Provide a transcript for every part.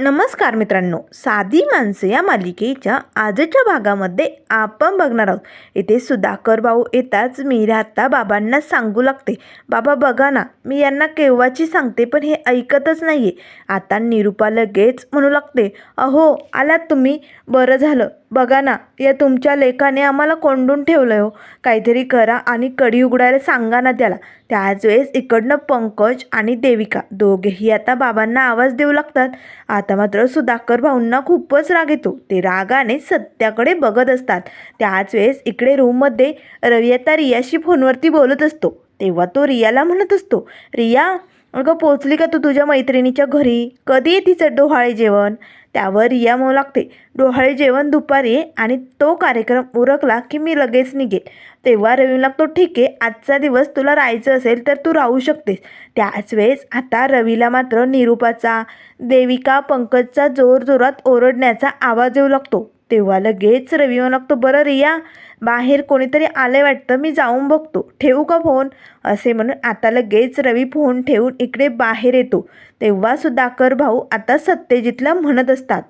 नमस्कार मित्रांनो साधी माणसं या मालिकेच्या आजच्या भागामध्ये आपण बघणार आहोत. इथे सुधाकर भाऊ येताच मी आता बाबांना सांगू लागते. बाबा बघा ना मी यांना केव्हाची सांगते पण हे ऐकतच नाही आहे आता निरुपा लगेच म्हणू लागते अहो आलात तुम्ही? बरं झालं. बघा ना या तुमच्या लेखाने आम्हाला कोंडून ठेवलं हो. काहीतरी करा आणि कडी उघडायला सांगा ना त्याला. त्याच वेळेस इकडनं पंकज आणि देविका दोघेही आता बाबांना आवाज देऊ लागतात. आता आता मात्र सुधाकर भाऊंना खूपच राग येतो. ते रागाने सत्याकडे बघत असतात. त्याच वेळेस इकडे रूममध्ये रवी आता रियाशी फोनवरती बोलत असतो. तेव्हा तो रियाला म्हणत असतो रिया अगं पोचली का तू तुझ्या मैत्रिणीच्या घरी? कधी तिचं डोहाळे जेवण? त्यावर रिया मऊ लागते. डोहाळे जेवण दुपारी आणि तो कार्यक्रम उरकला की मी लगेच निघेल. तेव्हा रवी लागतो ठीक आहे. आजचा दिवस तुला राहायचं असेल तर तू राहू शकतेस. त्याच वेळेस आता रवीला मात्र निरूपाचा देविका पंकजचा जोरजोरात ओरडण्याचा आवाज येऊ लागतो. तेव्हा लगेच रवी म्हणू लागतो बरं रिया बाहेर कोणीतरी आले वाटतं मी जाऊन बघतो. ठेवू का फोन? असे म्हणून आता लगेच रवी फोन ठेवून इकडे बाहेर येतो. तेव्हा सुधाकर भाऊ आता सत्यजितला म्हणत असतात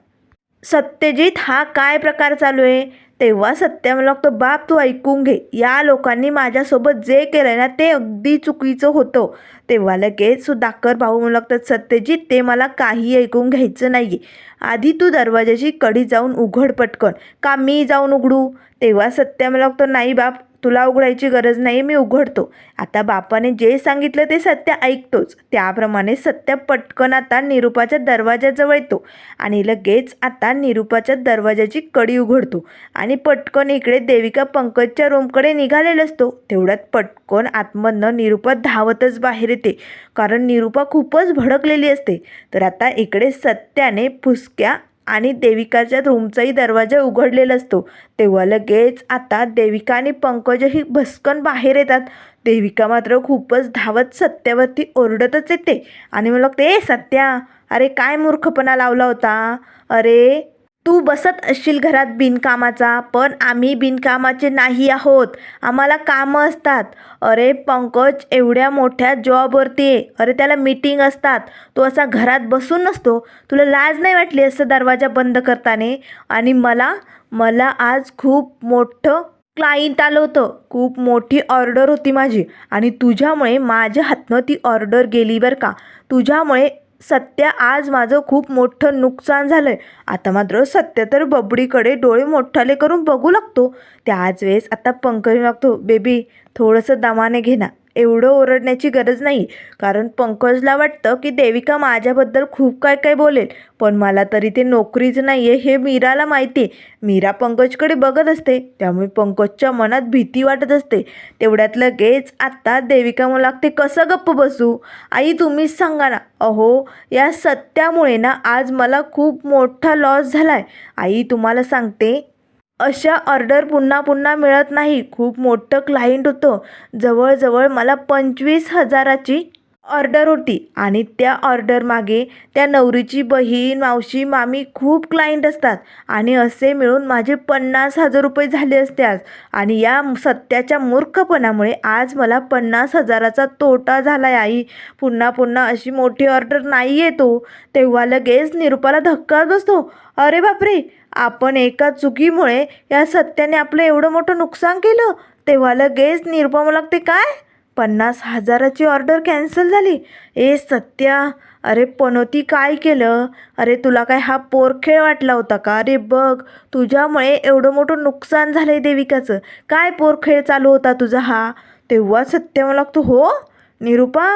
सत्यजित हा काय प्रकार चालू आहे? तेव्हा सत्य मला बाप तू ऐकून घे. या लोकांनी माझ्यासोबत जे केलं ना ते अगदी चुकीचं होतं. तेव्हा लगेच सुधाकर भाऊ म्हणू लागतात सत्यजित ते मला काही ऐकून घ्यायचं नाही आहे आधी तू दरवाजाची कडी जाऊन उघड पटकन. का मी जाऊन उघडू? तेव्हा सत्य मला लागतं नाही बाप तुला उघडायची गरज नाही मी उघडतो. आता बापाने जे सांगितलं ते सत्य ऐकतोच. त्याप्रमाणे सत्य पटकन आता निरूपाच्या दरवाजाजवळ येतो. आणि लगेच आता निरूपाच्या दरवाजाची कडी उघडतो. आणि पटकन इकडे देविका पंकजच्या रूमकडे निघालेला असतो. तेवढ्यात पटकन आतमधनं निरूपा धावतच बाहेर येते. कारण निरूपा खूपच भडकलेली असते. तर आता इकडे सत्याने फुसक्या आणि देविकाच्या रूमचाही दरवाजा उघडलेला असतो. तेव्हा लगेच आता देविका आणि पंकजही भस्कन बाहेर येतात. देविका मात्र खूपच धावत सत्यावरती ओरडतच येते आणि मला ते सत्या अरे काय मूर्खपणा लावला होता? अरे तू बसत असशील घरात बिनकामाचा पण आम्ही बिनकामाचे नाही आहोत. आम्हाला कामं असतात. अरे पंकज एवढ्या मोठ्या जॉबवरती आहे अरे त्याला मीटिंग असतात. तो असा घरात बसून नसतो. तुला लाज नाही वाटली असं दरवाजा बंद करताना? आणि मला मला आज खूप मोठं क्लायंट आलं होतं. खूप मोठी ऑर्डर होती माझी. आणि तुझ्यामुळे माझ्या हातनं ती ऑर्डर गेली बरं का. तुझ्यामुळे सत्य आज माझं खूप मोठं नुकसान झालं आहे आता मात्र सत्य तर बबडीकडे डोळे मोठाले करून बघू लागतो. त्याच वेळेस आता पंकज लागतो. बेबी थोडंसं दमाने घे ना. एवढं ओरडण्याची गरज नाही. कारण पंकजला वाटतं की देविका माझ्याबद्दल खूप काय काय बोलेल. पण मला तरी ते नोकरीच नाही आहे हे मीराला माहिती आहे मीरा पंकजकडे बघत असते. त्यामुळे पंकजच्या मनात भीती वाटत असते. तेवढ्यात लगेच आत्ता देविका मला लागते कसं गप्प बसू? आई तुम्हीच सांगा ना. अहो या सत्यामुळे ना आज मला खूप मोठा लॉस झाला आहे आई तुम्हाला सांगते अशा ऑर्डर पुन्हा पुन्हा मिळत नाही. खूप मोठं क्लाइंट होतं. जवळजवळ मला पंचवीस हजाराची ऑर्डर होती. आणि त्या ऑर्डर मागे त्या नवरीची बहीण मावशी मामी खूप क्लायंट असतात. आणि असे मिळून माझे पन्नास हजार रुपये झाले असते आज आणि या सत्याच्या मूर्खपणामुळे आज मला पन्नास हजाराचा तोटा झाला आहे आई. पुन्हा पुन्हा अशी मोठी ऑर्डर नाही येतो तेव्हा लगेच निरुपाला धक्का बसतो. अरे बापरे! आपण एका चुकीमुळे या सत्याने आपलं एवढं मोठं नुकसान केलं? तेव्हा लगेच निरुपा मला लागते काय? पन्नास हजाराची ऑर्डर कॅन्सल झाली. ए सत्या अरे पनोती काय केलं? अरे तुला काय हा पोरखेळ वाटला होता का? अरे बघ तुझ्यामुळे एवढं मोठं नुकसान झालं आहे देविकाचं. काय पोरखेळ चालू होता तुझा हा? तेव्हा सत्य मला लागतो हो निरुपा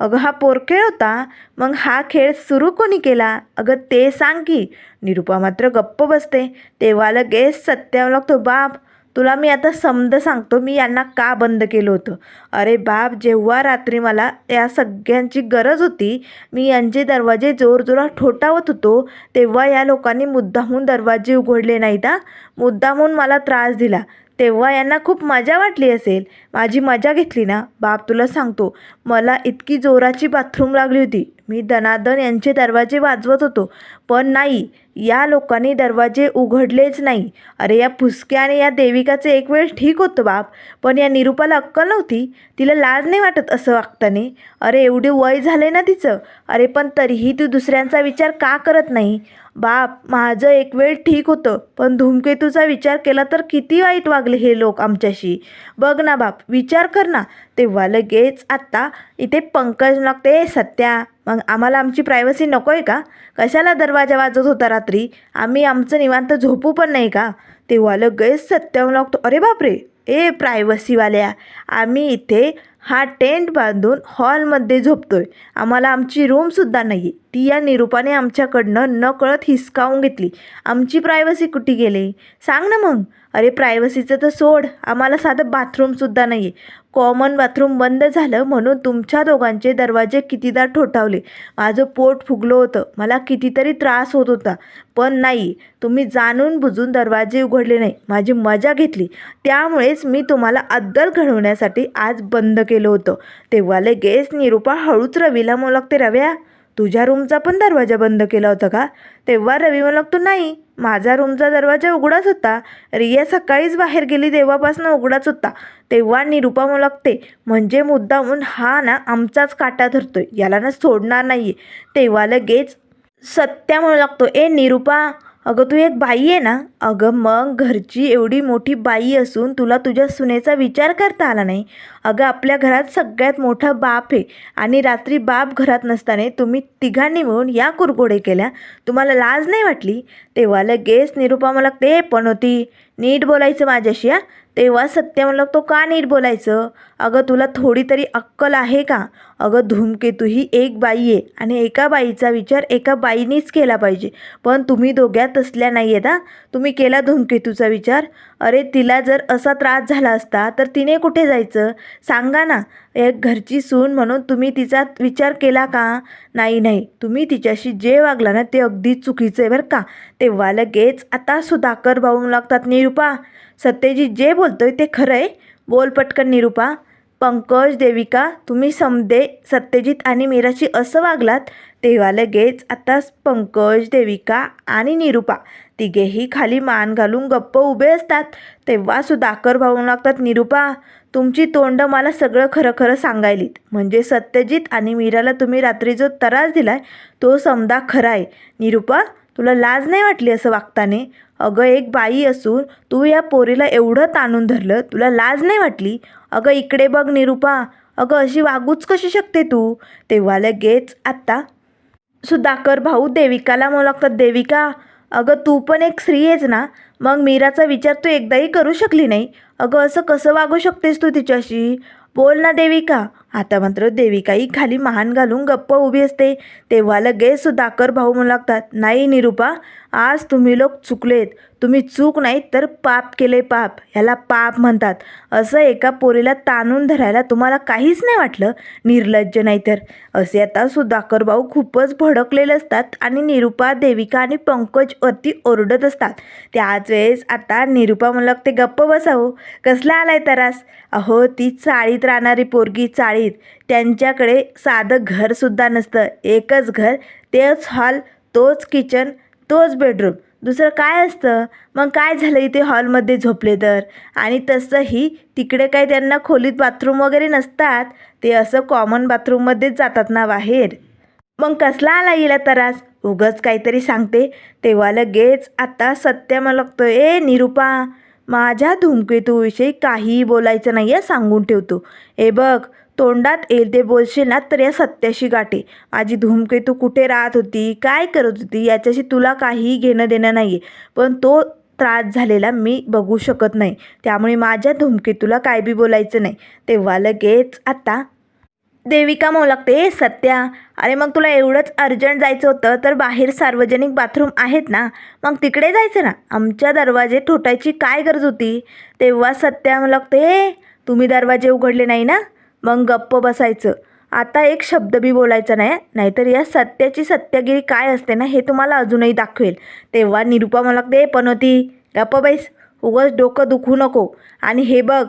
अगं हा पोरखेळ होता. मग हा खेळ सुरू कोणी केला? अगं ते सांग की. निरुपा मात्र गप्प बसते. तेव्हा लगेच सत्यावं लागतो बाप तुला मी आता समज सांगतो मी यांना का बंद केलं होतं? अरे बाप जेव्हा रात्री मला या सगळ्यांची गरज होती मी यांचे दरवाजे जोरजोरात ठोठावत होतो तेव्हा या लोकांनी मुद्दामून दरवाजे उघडले नाहीत हा? मुद्दामून मला त्रास दिला. तेव्हा यांना खूप मजा वाटली असेल. माझी मजा घेतली ना? बाप तुला सांगतो मला इतकी जोराची बाथरूम लागली होती. मी दनादन यांचे दरवाजे वाजवत होतो. पण नाही या लोकांनी दरवाजे उघडलेच नाही. अरे या फुसक्या आणि या देविकाचं एक वेळ ठीक होतं बाप. पण या निरूपाला अक्कल नव्हती? तिला लाज नाही वाटत असं वागताने? अरे एवढी वय झाले ना तिचं? अरे पण तरीही तू दुसऱ्यांचा विचार का करत नाही? बाप माझं एक वेळ ठीक होतं पण धूमकेतूचा विचार केला तर किती वाईट वागले हे लोक आमच्याशी. बघ ना बाप विचार कर ना. तेव्हा लगेच आत्ता इथे पंकज लागते सत्या. मग आम्हाला आमची प्रायव्हसी नको आहे का? कशाला दरवाजा वाजत होता रात्री? आम्ही आमचं निवांत झोपू पण नाही का? तेव्हा लगेच सत्यावून लागतो अरे बापरे! ए प्रायव्हसीवाल्या आम्ही इथे हा टेंट बांधून हॉलमध्ये झोपतोय. आम्हाला आमची रूमसुद्धा नाही आहे ती या निरूपाने आमच्याकडनं नकळत हिसकावून घेतली. आमची प्रायव्हसी कुठे गेली? सांग ना मग. अरे प्रायव्हसीचं तर सोड. आम्हाला साधं बाथरूमसुद्धा नाही आहे कॉमन बाथरूम बंद झालं म्हणून तुमच्या दोघांचे दरवाजे कितीदा ठोठावले. माझं पोट फुगलं होतं. मला कितीतरी त्रास होत होता. पण नाही तुम्ही जाणून बुजून दरवाजे उघडले नाही. माझी मजा घेतली. त्यामुळेच मी तुम्हाला अद्दल घडवण्यासाठी आज बंद केलं. केलं होतं. तेव्हा लगेच निरूपा हळूच रवीला मग लागते रव्या तुझ्या रूमचा पण दरवाजा बंद केला होता का? तेव्हा रवी मला लागतो नाही माझा रूमचा दरवाजा उघडाच होता. रिया सकाळीच बाहेर गेली तेव्हापासून उघडाच होता. तेव्हा निरूपा मला लागते म्हणजे मुद्दामून हा ना आमचाच काटा धरतोय याला ना सोडणार नाही आहे तेव्हा लगेच सत्या म्हणू लागतो ए निरूपा अगं तू एक बाई आहे ना? अगं मग घरची एवढी मोठी बाई असून तुला तुझ्या सुनेचा विचार करता आला नाही? अगं आपल्या घरात सगळ्यात मोठा बाप आहे आणि रात्री बाप घरात नसताना तुम्ही तिघांनी मिळून या कुरघोडे केल्या. तुम्हाला लाज नाही वाटली? तेव्हा लगेच निरुपा मला ते पण होती. नीट बोलायचं माझ्याशी हा? तेव्हा सत्य म्हणलं तो का नीट बोलायचं? अगं तुला थोडी तरी अक्कल आहे का? अगं धूमकेतू ही एक बाई आहे आणि एका बाईचा विचार एका बाईनीच केला पाहिजे. पण तुम्ही दोघ्या तसल्या नाही आहेत हा? तुम्ही केला धूमकेतूचा विचार? अरे तिला जर असा त्रास झाला असता तर तिने कुठे जायचं? सांगा ना एक घरची सून म्हणून तुम्ही तिचा विचार केला का? नाही नाही तुम्ही तिच्याशी जे वागला ना ते अगदी चुकीचं आहे बरं का? तेव्हा लगेच आता सुधाकर भाऊ लागतात निरूपा सत्यजित जे बोलतोय ते खरं आहे बोल पटकन निरूपा. पंकज देविका तुम्ही समदे सत्यजित आणि मीराशी असं वागलात तेव्हा लगेच आता पंकज देविका आणि निरूपा तिघेही खाली मान घालून गप्प उभे असतात. तेव्हा सुधाकर भाऊ लागतात निरूपा तुमची तोंड मला सगळं खरं खरं सांगायलीत. म्हणजे सत्यजित आणि मीराला तुम्ही रात्री जो त्रास दिलाय तो समदा खरा आहे निरूपा तुला लाज नाही वाटली असं वागताने? अगं एक बाई असून तू या पोरीला एवढं ताणून धरलं तुला लाज नाही वाटली? अगं इकडे बघ निरूपा. अगं अशी वागूच कशी शकते तू? तेव्हा लगेच आत्ता. सुधाकर भाऊ देविकाला म्हणू लागतात देविका अगं तू पण एक स्त्री आहेस ना? मग मीराचा विचार तू एकदाही करू शकली नाही? अगं असं कसं वागू शकतेस तू तिच्याशी? बोल ना देविका. आता मात्र देविकाई खाली महान घालून गप्प उभी असते. तेव्हा लगेच सुधाकर भाऊ म्हणू लागतात नाही निरूपा आज तुम्ही लोक चुकलेत. तुम्ही चूक नाहीत तर पाप केले पाप. ह्याला पाप म्हणतात. असं एका पोरीला ताणून धरायला तुम्हाला काहीच नाही वाटलं? निर्लज्ज नाही तर. असे आता सुधाकर भाऊ खूपच भडकलेले असतात आणि निरूपा देविका आणि पंकज वरती ओरडत असतात. त्याच वेळेस आता निरूपा म्हणू लागते गप्प बसावं. कसला आलाय तरास? अहो ती चाळीत राहणारी पोरगी नाहीत. त्यांच्याकडे साधं घरसुद्धा नसतं. एकच घर तेच हॉल तोच किचन तोच बेडरूम. दुसरं काय असतं? मग काय झालं इथे हॉलमध्ये झोपले तर? आणि तसंही तिकडे काही त्यांना खोलीत बाथरूम वगैरे नसतात? ते असं कॉमन बाथरूममध्येच जातात ना बाहेर? मग कसला आला हिला त्रास? उगच काहीतरी सांगते. तेव्हा लगेच आता सत्य मला ए निरूपा माझ्या धूमकेतूविषयी काहीही बोलायचं नाही आहे सांगून ठेवतो. ए बघ तोंडात येईल ते बोलशील ना तर या सत्याशी गाठे. माझी धूमकेतू कुठे राहत होती? काय करत होती? याच्याशी तुला काहीही घेणं देणं नाही आहे पण तो त्रास झालेला मी बघू शकत नाही. त्यामुळे माझ्या धूमकेतूला काय बी बोलायचं नाही. तेव्हा लगेच आता देविका म्हणू लागते हे सत्या अरे मग तुला एवढंच अर्जंट जायचं होतं तर बाहेर सार्वजनिक बाथरूम आहेत ना? मग तिकडे जायचं ना? आमच्या दरवाजे ठोठायची काय गरज होती? तेव्हा सत्या म्हणू लागते तुम्ही दरवाजे उघडले नाही ना? मग गप्प बसायचं. आता एक शब्द बी बोलायचा नाही नाहीतर या सत्याची सत्यागिरी काय असते ना हे तुम्हाला अजूनही दाखवेल. तेव्हा निरूपा मला दे पण पनोती. गप्प बैस. उगाच डोकं दुखू नको. आणि हे बघ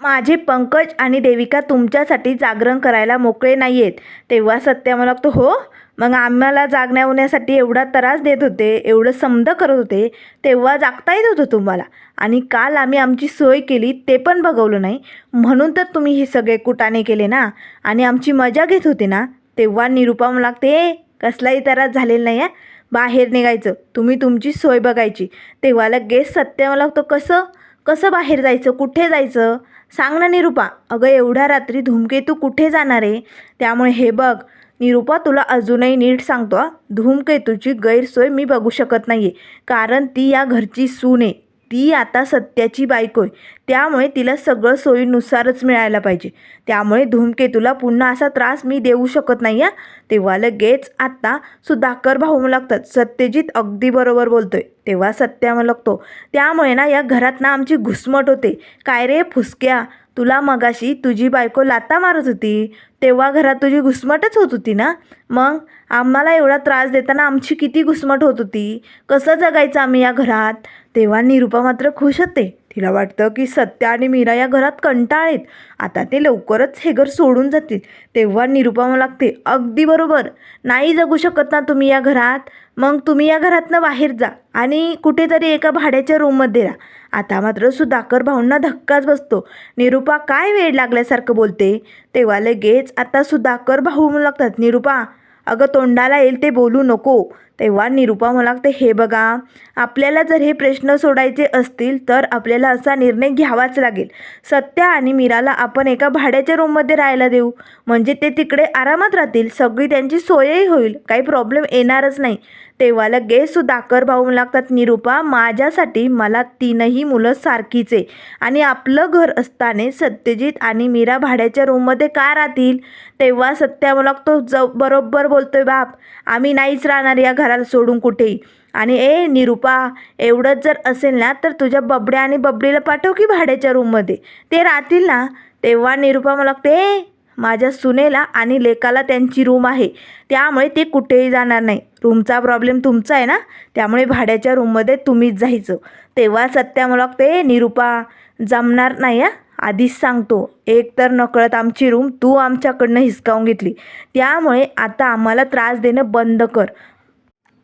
माझे पंकज आणि देविका तुमच्यासाठी जागरण करायला मोकळे नाही आहेत तेव्हा सत्या मला लागतो हो मग आम्हाला जागण्यावण्यासाठी एवढा त्रास देत होते एवढं समद करत होते तेव्हा जागता येत होतं तुम्हाला. आणि काल आम्ही आमची सोय केली ते पण बघवलं नाही. म्हणून तर तुम्ही हे सगळे कुटाने केले ना? आणि आमची मजा घेत होते ना? तेव्हा निरुपा मला लागते कसलाही त्रास झालेला नाही आहे बाहेर निघायचं. तुम्ही तुमची सोय बघायची. तेव्हा लगेच सत्य मला कसं? कसं बाहेर जायचं? कुठे जायचं? सांग ना निरुपा अगं एवढ्या रात्री धूमकेतू कुठे जाणार आहे? त्यामुळे हे बघ. निरुपा तुला अजूनही नीट सांगतो धूमकेतूची गैरसोय मी बघू शकत नाही आहे कारण ती या घरची सून आहे. ती आता सत्याची बायको आहे. त्यामुळे तिला सगळं सोयीनुसारच मिळायला पाहिजे. त्यामुळे धूमकेतूला पुन्हा असा त्रास मी देऊ शकत नाही आहे तेव्हा लगेच आत्ता सुधाकर भाऊ लागतात. सत्यजित अगदी बरोबर बोलतोय. तेव्हा सत्या लागतो त्यामुळे ना या घरात ना आमची घुसमट होते. काय रे फुसक्या? तुला मगाशी तुझी बायको लाता मारत होती. तेव्हा घरात तुझी घुसमटच होत होती ना? मग? आम्हाला एवढा त्रास देताना आमची किती घुसमट होत होती? कसं जगायचं आम्ही या घरात? तेव्हा निरुपा मात्र खुश होते. तिला वाटतं की सत्य आणि मीरा या घरात कंटाळेत आता ते लवकरच हे घर सोडून जातील. तेव्हा निरुपा मला लागते अगदी बरोबर. नाही जगू शकत ना तुम्ही या घरात. मग तुम्ही या घरातनं बाहेर जा आणि कुठेतरी एका भाड्याच्या रूममध्ये राहा. आता मात्र सुधाकर भाऊंना धक्काच बसतो. निरुपा काय वेळ लागल्यासारखं बोलते? तेव्हा लगेच आता सुधाकर भाऊ म्हणू लागतात निरुपा अगं तोंडाला येईल ते बोलू नको. तेव्हा निरुपा मला लागते हे बघा आपल्याला जर हे प्रश्न सोडायचे असतील तर आपल्याला असा निर्णय घ्यावाच लागेल. सत्या आणि मीराला आपण एका भाड्याच्या रूममध्ये राहायला देऊ. म्हणजे ते तिकडे आरामात राहतील. सगळी त्यांची सोयही होईल. काही प्रॉब्लेम येणारच नाही. तेव्हा लगेचसुद्धा सुधाकर भाऊ लागतात निरुपा माझ्यासाठी मला तीनही मुलं सारखीचे आणि आपलं घर असताना सत्यजित आणि मीरा भाड्याच्या रूममध्ये का राहतील? तेव्हा सत्या मला लागतो ज बरोबर बोलतोय बाप. आम्ही नाहीच राहणार या घराला सोडून कुठेही. आणि ए निरुपा एवढंच जर असेल ना तर तुझ्या बबड्या आणि बबडीला पाठव की भाड्याच्या रूममध्ये. ते राहतील ना? तेव्हा निरुपा मला लागते माझ्या सुनेला आणि लेकाला त्यांची रूम आहे. त्यामुळे ते कुठेही जाणार नाही. रूमचा प्रॉब्लेम तुमचा आहे ना? त्यामुळे भाड्याच्या रूममध्ये तुम्हीच जायचं. तेव्हा सत्या मला लागते निरुपा जमणार नाही हा. आधीच सांगतो. एक तर नकळत आमची रूम तू आमच्याकडनं हिसकावून घेतली. त्यामुळे आता आम्हाला त्रास देणं बंद कर.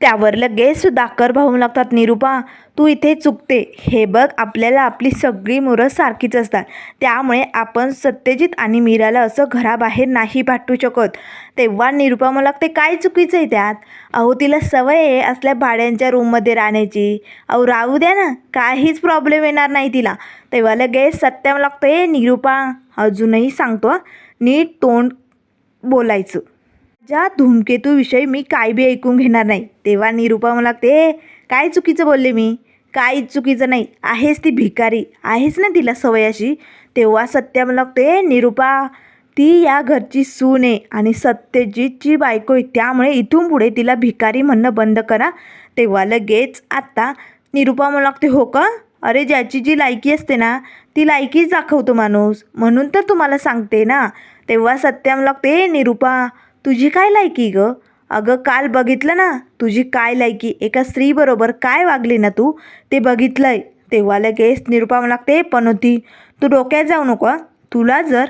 त्यावर लगेच सुधाकर भाऊ लागतात निरुपा तू इथे चुकते. हे बघ आपल्याला आपली सगळी मुरं सारखीच असतात. त्यामुळे आपण सत्यजित आणि मीराला असं घराबाहेर नाही पाठवू शकत. तेव्हा निरुपा मला लागते काय चुकीचं आहे त्यात? अहो तिला सवय आहे असल्या भाड्यांच्या रूममध्ये राहण्याची. अहो राहू द्या ना काहीच प्रॉब्लेम येणार नाही तिला. तेव्हा लगेच सत्या मला लागतं ए निरुपा. अजूनही सांगतो नीट तोंड बोलायचं. ज्या धूमकेतूविषयी मी काय बी ऐकून घेणार नाही तेव्हा निरुपा मला लागते काय चुकीचं बोलले मी? काय चुकीचं नाही आहेस ती भिकारी आहेस ना तिला सवय अशी? तेव्हा सत्या मला लागते निरुपा ती या घरची सून आहे आणि सत्यजितची बायको आहे त्यामुळे इथून पुढे तिला भिकारी म्हणणं बंद करा. तेव्हा लगेच आत्ता निरुपा मला लागते हो का? अरे ज्याची जी लायकी असते ना ती लायकीच दाखवतो माणूस म्हणून तर तुम्हाला सांगते ना. तेव्हा सत्या मला लागते निरुपा तुझी काय लायकी ग? अगं काल बघितलं ना तुझी काय लायकी? एका स्त्रीबरोबर काय वागली ना तू? ते बघितलंय. तेव्हा लगेच निरुपा लागते पण होती तू डोक्यात जाऊ नको तुला जर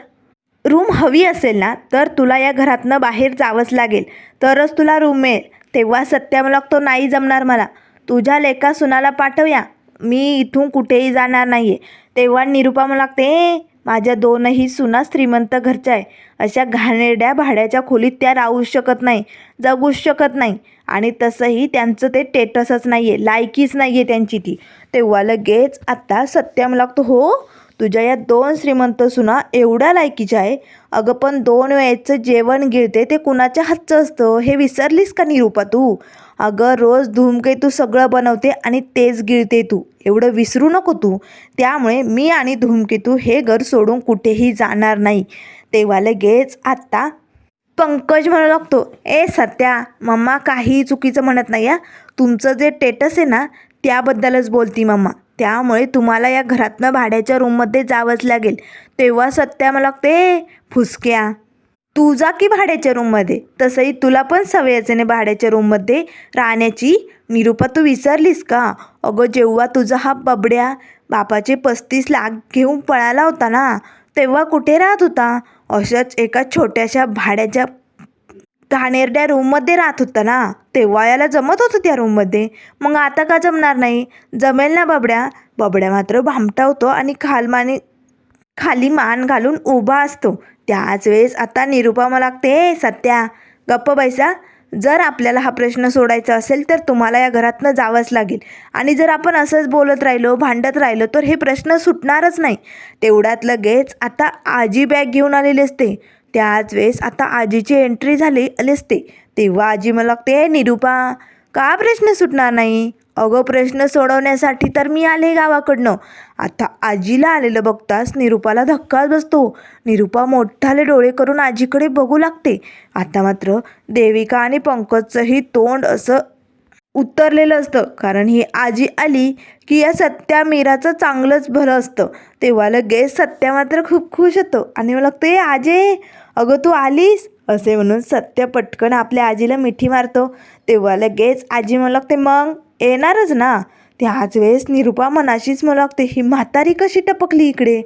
रूम हवी असेल ना तर तुला या घरातनं बाहेर जावंच लागेल. तरच तुला रूम मिळेल. तेव्हा सत्या मला लागतो नाही जमणार मला. तुझ्या लेखा सुनाला पाठवया. मी इथून कुठेही जाणार नाही आहे तेव्हा निरुपा मला लागते माझ्या दोनही सुना श्रीमंत घरच्या आहे. अशा घाणेरड्या भाड्याच्या खोलीत त्या राहू शकत नाही जगूच शकत नाही. आणि तसंही त्यांचं ते टेटसच नाही आहे लायकीच नाही आहे त्यांची ती. तेव्हा लगेच आत्ता सत्यम लागतो हो तुझ्या या दोन श्रीमंत सुना एवढ्या लायकीच्या आहे. अगं पण दोन वेळेचं जेवण गिळते ते कुणाच्या हातचं असतं? हे विसरलीस का निरूपा तू? अगं रोज धूमकेतू सगळं बनवते आणि तेच गिळते तू. एवढं विसरू नको तू. त्यामुळे मी आणि धूमकेतू हे घर सोडून कुठेही जाणार नाही. तेव्हा लगेच आत्ता. पंकज म्हणू लागतो ए सत्या मम्मा काही चुकीचं म्हणत नाही या तुमचं जे टेटस आहे ना त्याबद्दलच बोलती मम्मा. त्यामुळे तुम्हाला या घरातनं भाड्याच्या रूममध्ये जावंच लागेल. तेव्हा सत्या मला लागते फुसक्या. तू जा की भाड्याच्या रूममध्ये? तसंही तुला पण सवय नाही भाड्याच्या रूममध्ये राहण्याची निरूपा तू विसरलीस का? अगं जेव्हा तुझा हा बबड्या बापाचे पस्तीस लाख घेऊन पळाला होता ना तेव्हा कुठे राहत होता? अशाच एका छोट्याशा भाड्याच्या घाणेरड्या रूममध्ये राहत होता ना तेव्हा याला जमत होतं त्या रूममध्ये. मग आता का जमणार नाही? जमेल ना बबड्या? बबड्या मात्र भामटा होतो आणि खालमाने खाली मान घालून उभा असतो. त्याच वेळेस आता निरुपा मला लागते सत्या गप्प बैसा जर आपल्याला हा प्रश्न सोडायचा असेल तर तुम्हाला या घरातनं जावंच लागेल. आणि जर आपण असंच बोलत राहिलो भांडत राहिलो तर हे प्रश्न सुटणारच नाही. तेवढ्यात लगेच आता आजी बॅग घेऊन आलेली असते. त्याच वेळेस आता आजीची एंट्री झाली आली असते. तेव्हा आजी मला लागते "ए, निरुपा का प्रश्न सुटणार नाही? अगं प्रश्न सोडवण्यासाठी तर मी आले गावाकडनं. आता आजीला आलेलं बघताच निरुपाला धक्काच बसतो. निरुपा मोठाले डोळे करून आजीकडे बघू लागते. आता मात्र देविका आणि पंकजचंही तोंड असं उतरलेलं असतं. कारण ही आजी आली की या सत्या मीराचं चांगलंच भलं असतं. तेव्हा लगेच सत्या मात्र खूप खुश होतो आणि मला लागतं ए आजे अगं तू आलीस? असे म्हणून सत्य पटकन आपल्या आजीला मिठी मारतो. तेव्हा लगेच आजी मला लागते मग येणारच ना. त्याच वेळेस निरुपा मनाशीच मला लागते ही म्हातारी कशी टपकली इकडे?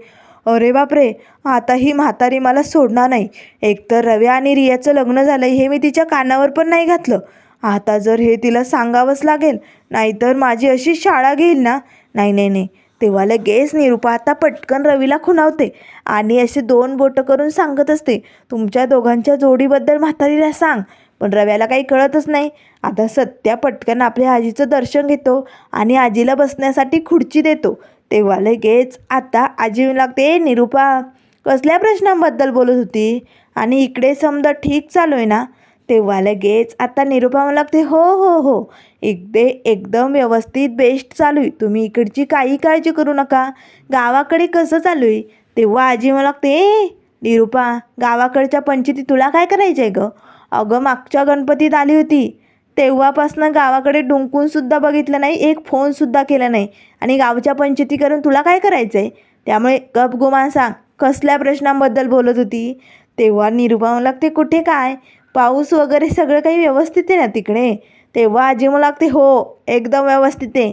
अरे बापरे आता ही म्हातारी मला सोडणार नाही. एकतर रव्या आणि रियाचं लग्न झालं हे मी तिच्या कानावर पण नाही घातलं. आता जर हे तिला सांगावंच लागेल नाहीतर माझी अशी शाळा घेईल ना? नाही नाही नाही. तेव्हा लगेच निरुपा आता पटकन रवीला खुणावते आणि असे दोन बोटं करून सांगत असते. तुमच्या दोघांच्या जोडीबद्दल म्हातारीला सांग. पण रव्याला काही कळतच नाही. आता सत्या पटकन आपल्या आजीचं दर्शन घेतो आणि आजीला बसण्यासाठी खुर्ची देतो. तेव्हा लगेच आता आजी म्हणू लागते. निरुपा कसल्या प्रश्नांबद्दल बोलत होती? आणि इकडे समजा ठीक चालू आहे ना? तेव्हा लगेच आता निरुपा मला लागते हो हो हो. इकडे एकदम व्यवस्थित बेस्ट चालू आहे तुम्ही इकडची काही काळजी करू नका. गावाकडे कसं चालू आहे तेव्हा आजी मला लागते ए निरुपा गावाकडच्या पंचायती तुला काय करायचं आहे गं? अगं मागच्या गणपतीत आली होती. तेव्हापासनं गावाकडे डुंकूनसुद्धा बघितलं नाही एक फोनसुद्धा केला नाही. आणि गावच्या पंचायती करून तुला काय करायचं आहे त्यामुळे गप गुमान सांग कसल्या प्रश्नांबद्दल बोलत होती? तेव्हा निरुपा मला लागते कुठे काय? पाऊस वगैरे सगळं काही व्यवस्थित आहे ना तिकडे? तेव्हा आजी मला लागते हो एकदम व्यवस्थित आहे.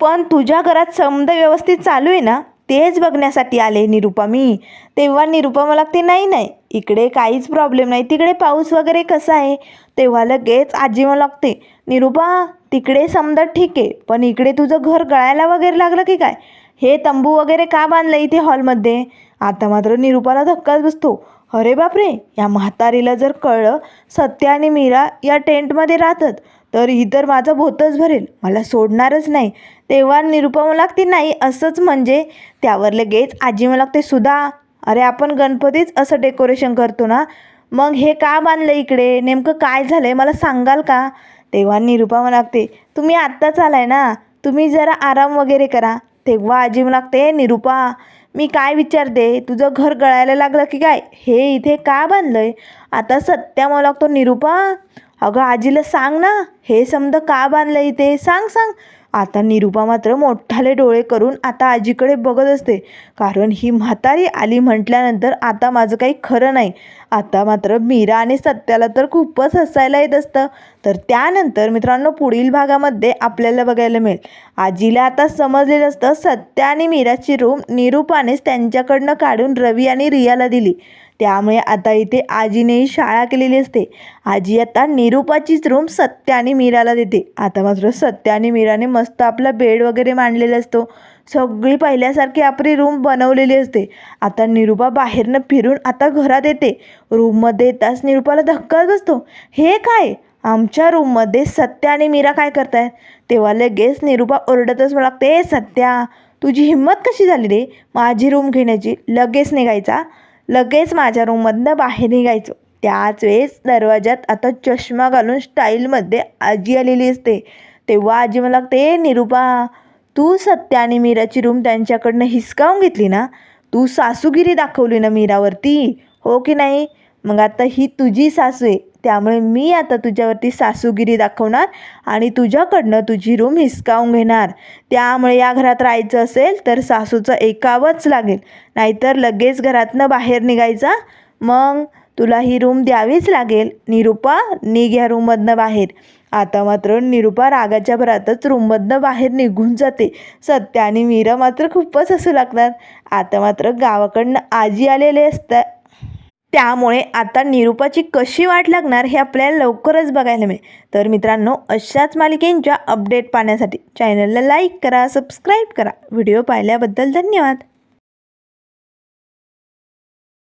पण तुझ्या घरात समजा व्यवस्थित चालू आहे ना? तेच बघण्यासाठी आले निरुपा मी. तेव्हा निरुपा मला ते नाही नाही. इकडे काहीच प्रॉब्लेम नाही. तिकडे पाऊस वगैरे कसा आहे? तेव्हा लगेच आजी मला लागते निरुपा तिकडे समजा ठीक आहे पण इकडे तुझं घर गळायला वगैरे लागलं की काय? हे तंबू वगैरे का बांधलं इथे हॉलमध्ये? आता मात्र निरुपाला धक्काच बसतो. अरे बापरे! या म्हातारीला जर कळलं सत्य आणि मीरा या टेंटमध्ये राहतात तर ही तर माझं भोतच भरेल. मला सोडणारच नाही. तेव्हा निरुपा लागते नाही असंच म्हणजे. त्यावर लगेच आजी मला लागते सुद्धा अरे आपण गणपतीच असं डेकोरेशन करतो ना? मग हे का बांधलं इकडे? नेमकं काय झालं आहे मला सांगाल का? तेव्हा निरुपा मला लागते तुम्ही आत्ताच आलाय ना? तुम्ही जरा आराम वगैरे करा. तेव्हा आजी मला लागते निरुपा मी काय विचारते? तुझं घर गळायला लागलं की काय? हे इथे का बांधलं आहे आता सत्या मला लागतो निरुपा अगं आजीला सांग ना हे समद का बांधलं इथे सांग सांग. आता निरुपा मात्र मोठाले डोळे करून आता आजीकडे बघत असते. कारण ही म्हातारी आली म्हटल्यानंतर आता माझं काही खरं नाही. आता मात्र मीरा आणि सत्याला तर खूपच हसायला येत असतं. तर त्यानंतर मित्रांनो पुढील भागामध्ये आपल्याला बघायला मिळेल. आजीला आता समजलेलं असतं सत्या आणि मीराची रूम निरुपानेच त्यांच्याकडनं काढून रवी आणि रियाला दिली. त्यामुळे आता इथे आजीनेही शाळा केलेली असते. आजी आता निरुपाचीच रूम सत्य आणि मीराला देते. आता मात्र सत्य आणि मीराने मस्त आपला बेड वगैरे मांडलेला असतो. सगळी पहिल्यासारखी आपली रूम बनवलेली असते. आता निरुपा बाहेरनं फिरून आता घरात येते. रूममध्ये येताच निरुपाला धक्काच बसतो. हे काय? आमच्या रूममध्ये सत्या आणि मीरा काय करतायत? तेव्हा लगेच निरुपा ओरडतच मला लागते सत्या तुझी हिंमत कशी झाली रे? माझी रूम घेण्याची. लगेच निघायचा. लगेच माझ्या रूममधनं बाहेर निघायचो. त्याच वेळेस दरवाजात आता चष्मा घालून स्टाईलमध्ये आजी आलेली असते. तेव्हा आजी मला लागते निरूपा निरुपा तू सत्या आणि मीराची रूम त्यांच्याकडनं हिसकावून घेतली ना? तू सासूगिरी दाखवली ना मीरावरती? हो की नाही? मग आता ही तुझी सासू आहे. त्यामुळे मी आता तुझ्यावरती सासूगिरी दाखवणार आणि तुझ्याकडनं तुझी रूम हिसकावून घेणार. त्यामुळे या घरात राहायचं असेल तर सासूचं ऐकावंच लागेल. नाहीतर लगेच घरातनं बाहेर निघायचा. मग तुला ही रूम द्यावीच लागेल. निरुपा निघ या रूममधनं बाहेर. आता मात्र निरुपा रागाच्या भरातच रूममधनं बाहेर निघून जाते. सत्य आणि मीरा मात्र खूपच हसू लागतात आता मात्र गावाकडनं आजी आलेले असतात त्यामुळे आता निरूपाची कशी वाट लागणार हे आपल्याला लवकरच बघायला मिळेल. तर मित्रांनो अशाच मालिकेंच्या अपडेट पाहण्यासाठी चॅनलला लाईक करा सबस्क्राईब करा. व्हिडिओ पाहिल्याबद्दल धन्यवाद.